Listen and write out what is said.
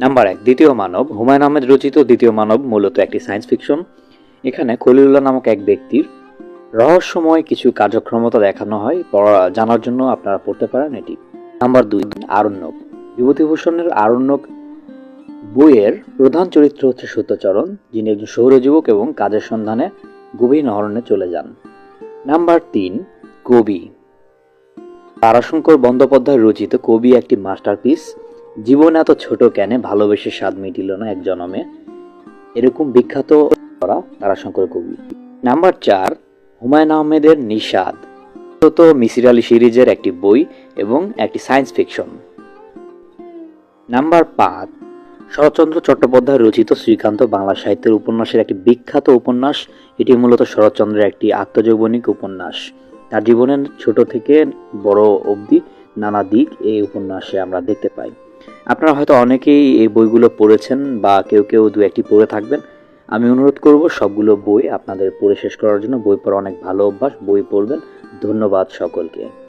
Number এক, দ্বিতীয় মানব। হুমায়ুন আহমেদ রচিত দ্বিতীয় মানব মূলত একটি সায়েন্স ফিকশন এখানে খলিলুল্লাহ নামক এক ব্যক্তির রহস্যময় কিছু কার্যক্ষমতা দেখানো হয়। পড়া, জানার জন্য আপনারা পড়তে পারেন এটি। নাম্বার দুই, আরণ্যক। বিভূতিভূষণের আরণ্যক বইয়ের প্রধান চরিত্র হচ্ছে সত্যচরণ, যিনি একজন শহুরে যুবক এবং কাজের সন্ধানে গভীর অরণ্যে চলে যান। নাম্বার তিন, কবি। তারাশঙ্কর বন্দ্যোপাধ্যায় রচিত কবি একটি মাস্টারপিস জীবন এত ছোট কেনে? ভালোবেসে স্বাদ মিটিল না এক জনমে। এরকম বিখ্যাত করা তারাশঙ্কর কবি। নাম্বার চার, হুমায়ুন আহমেদের নিষাদ। মূলত মিসির আলী সিরিজের একটি বই এবং একটি সায়েন্স ফিকশন। নাম্বার পাঁচ, শরৎচন্দ্র চট্টোপাধ্যায় রচিত শ্রীকান্ত বাংলা সাহিত্যের উপন্যাসের একটি বিখ্যাত উপন্যাস। এটি মূলত শরৎচন্দ্রের একটি আত্মজৈবনিক উপন্যাস। তার জীবনের ছোট থেকে বড় অবধি নানা দিক এই উপন্যাসে আমরা দেখতে পাই। আপনারা হয়তো অনেকেই এই বইগুলো পড়েছেন বা কেউ কেউ দু একটি পড়ে থাকবেন। আমি অনুরোধ করব সবগুলো বই আপনাদের পড়ে শেষ করার জন্য। বই পড়া অনেক ভালো অভ্যাস, বই পড়বেন। ধন্যবাদ সকলকে।